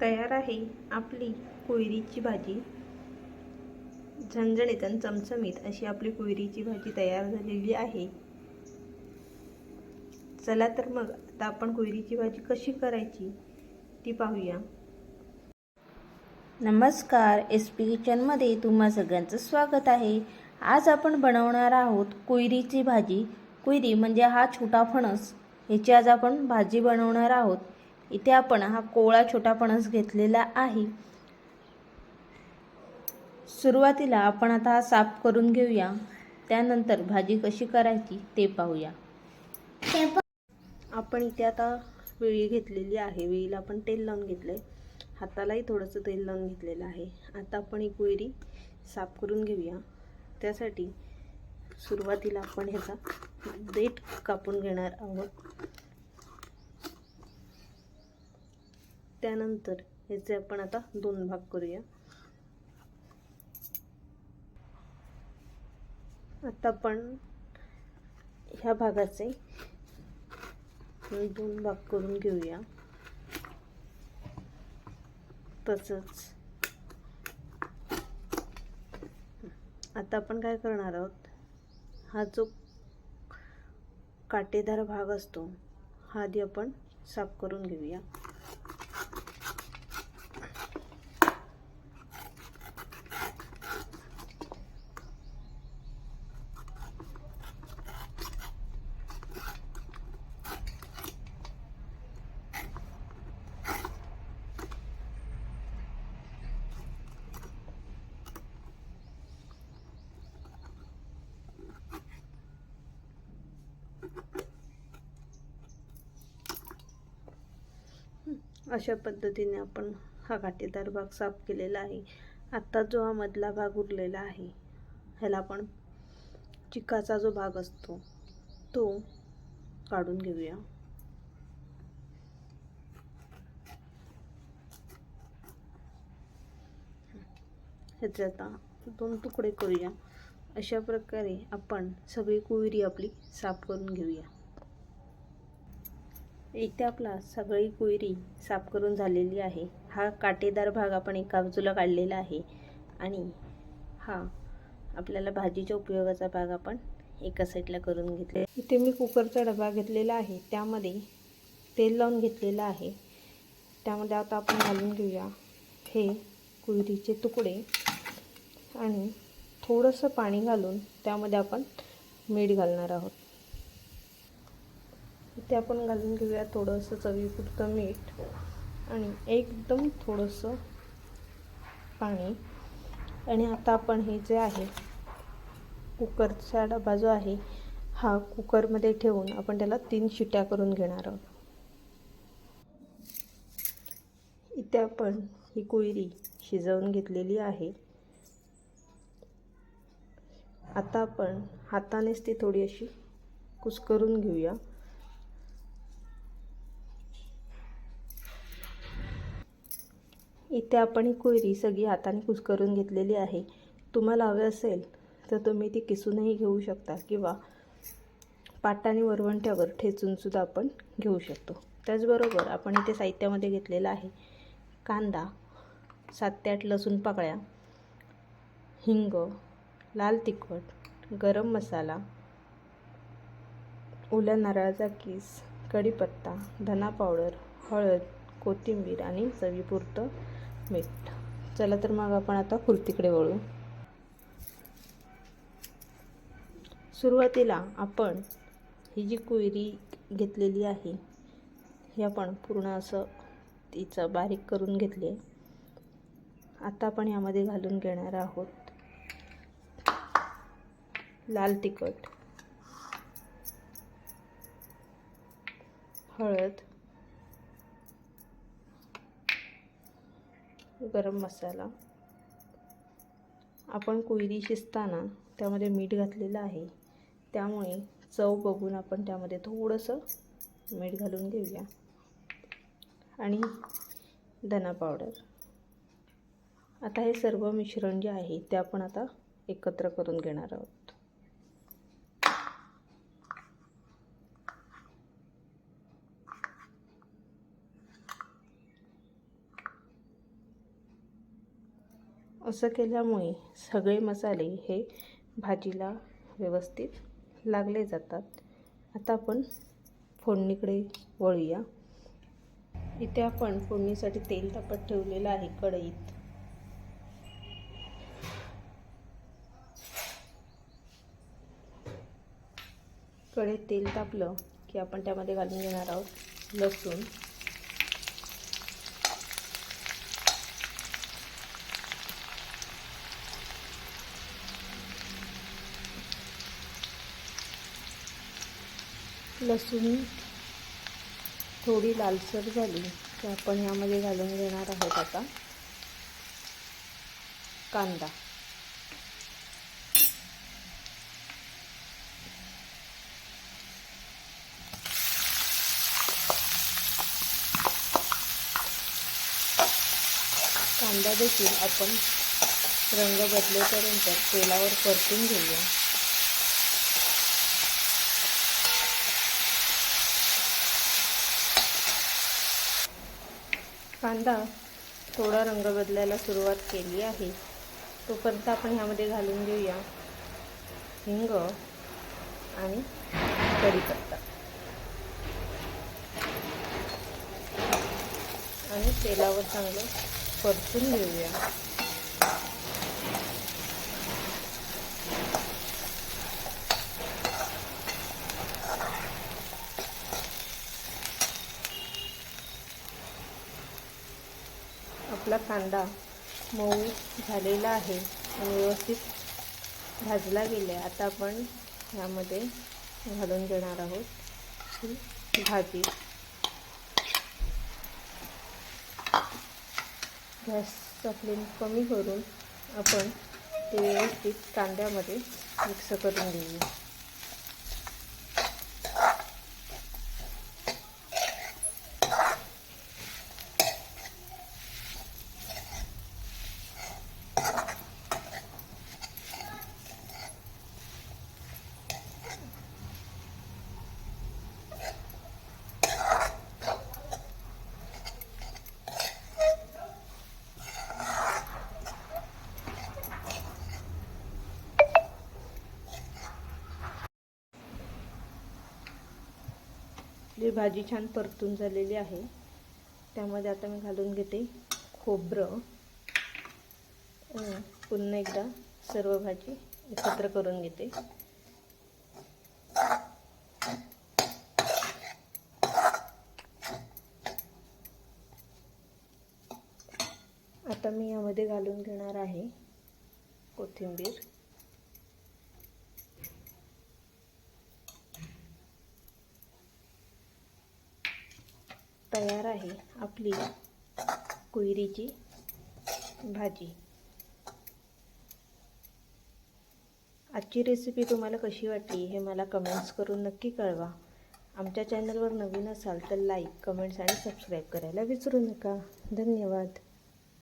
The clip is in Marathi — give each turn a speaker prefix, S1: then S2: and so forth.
S1: तयार आहे आपली कोयरीची भाजी. झणझणीत आणि चमचमीत अशी आपली कोयरीची भाजी तयार झालेली आहे. चला तर मग आता आपण कोयरीची भाजी कशी करायची ती पाहूया.
S2: नमस्कार एस पी किचनमध्ये तुम्हा सगळ्यांचं स्वागत आहे. आज आपण बनवणार आहोत कोयरीची भाजी. कोयरी म्हणजे हा छोटा फणस. ह्याची आज आपण भाजी बनवणार आहोत. इथे आपण हा कोवळा छोटा घेतलेला आहे. सुरुवातीला आपण आता हा साफ करून घेऊया. त्यानंतर भाजी कशी करायची ते पाहूया.
S1: आपण इथे आता वेळी घेतलेली आहे. वेळीला आपण तेल लावून घेतलं आहे हातालाही थोडंसं तेल लावून घेतलेलं आहे. आता आपण ही कोयरी साफ करून घेऊया. त्यासाठी सुरुवातीला आपण ह्याचा देठ कापून घेणार आहोत. त्यानंतर ह्याचे आपण आता दोन भाग करूया. आता आपण ह्या भागाचे दोन भाग करून घेऊया. तसंच. आता आपण काय करणार आहोत? हा जो काटेदार भाग असतो हा आधी आपण साफ करून घेऊया. अशा पद्धतीने आपण हा काटेदार भाग साफ केलेला आहे. आत्ता जो हा मधला भाग उरलेला आहे ह्याला आपण चिकाचा जो भाग असतो तो काढून घेऊया. ह्याचे आता दोन तुकडे करूया. अशा प्रकारे आपण सगळी कुविरी आपली साफ करून घेऊया. इथे आपला सगळी कुयरी साफ करून झालेली आहे. हा काटेदार भाग आपण एका बाजूला काढलेला आहे आणि हा आपल्याला भाजीच्या उपयोगाचा भाग आपण एका साईडला करून घेतले इथे मी कुकरचा डबा घेतलेला आहे. त्यामध्ये तेल लावून घेतलेलं आहे. त्यामध्ये आता आपण घालून घेऊया हे कुयरीचे तुकडे आणि थोडंसं पाणी घालून त्यामध्ये आपण मीठ घालणार आहोत. इथे आपण घालून घेऊया थोडंसं चवीपुरतं मीठ आणि एकदम थोडंसं पाणी. आणि आता आपण हे जे आहे कुकरचा डबा जो आहे हा कुकरमध्ये ठेवून आपण त्याला तीन शिट्या करून घेणार आहोत. इथे आपण ही कोयरी शिजवून घेतलेली आहे. आता आपण हातानेच ती थोडी अशी कुस्करून घेऊया. इथे आपण ही कोयरी सगळी हाताने कुस्करून घेतलेली आहे. तुम्हाला हवे असेल तर तुम्ही ती किसूनही घेऊ शकता किंवा पाटाने वरवंट्यावर ठेचूनसुद्धा आपण घेऊ शकतो. त्याचबरोबर आपण इथे साहित्यामध्ये घेतलेलं आहे कांदा सात ते आठ लसूण पाकळ्या हिंग लाल तिखट गरम मसाला ओल्या नारळाचा किस कढीपत्ता धना पावडर हळद कोथिंबीर आणि चवीपुरतं मीठ चला तर मग आपण आता कुर्तीकडे वळू. सुरुवातीला आपण ही जी कोयरी घेतलेली आहे ही आपण पूर्ण असं तिचं बारीक करून घेतली. आहे आता आपण यामध्ये घालून घेणार आहोत लाल तिखट हळद गरम मसाला. आपण कोयरी शिजताना त्यामध्ये मीठ घातलेलं आहे. त्यामुळे चव बघून आपण त्यामध्ये थोडंसं मीठ घालून घेऊया. आणि धना पावडर. आता हे सर्व मिश्रण जे आहे ते आपण आता एकत्र करून घेणार आहोत. असं केल्यामुळे सगळे मसाले हे भाजीला व्यवस्थित लागले जातात. आता आपण फोडणीकडे वळूया. इथे आपण फोडणीसाठी तेल तापत ठेवलेलं आहे कढईत. कढईत तेल तापलं की आपण त्यामध्ये घालून घेणार आहोत लसूण. लसूण थोडी लालसर झाली की आपण ह्यामध्ये घालून घेणार आहोत आता कांदा. कांदा देखील आपण रंग बदलेपर्यंत तेलावर परतून घेऊया. कांदा थोडा रंग बदलायला सुरुवात केली आहे. तोपर्यंत आपण ह्यामध्ये घालून घेऊया हिंग आणि कढीपत्ता. आणि तेलावर चांगलं परतून घेऊया. आपला कांदा मऊ झालेला आहे आणि व्यवस्थित भाजला गेला आता आपण ह्यामध्ये घालून देणार आहोत ही भाजी. गॅसचा फ्लेम कमी करून आपण ते व्यवस्थित कांद्यामध्ये मिक्स करून घेऊया. आपली भाजी छान परतून झालेली आहे त्यामध्ये आता मी घालून घेते खोबरं. पुन्हा एकदा सर्व भाजी एकत्र करून घेते. आता मी यामध्ये घालून घेणार आहे कोथिंबीर. तयार आहे आपली कोयरीची भाजी. आजची रेसिपी तुम्हाला कशी वाटली हे मला कमेंट्स करून नक्की कळवा. आमच्या चॅनलवर नवीन असाल तर लाईक कमेंट्स आणि सबस्क्राईब करायला विसरू नका. धन्यवाद.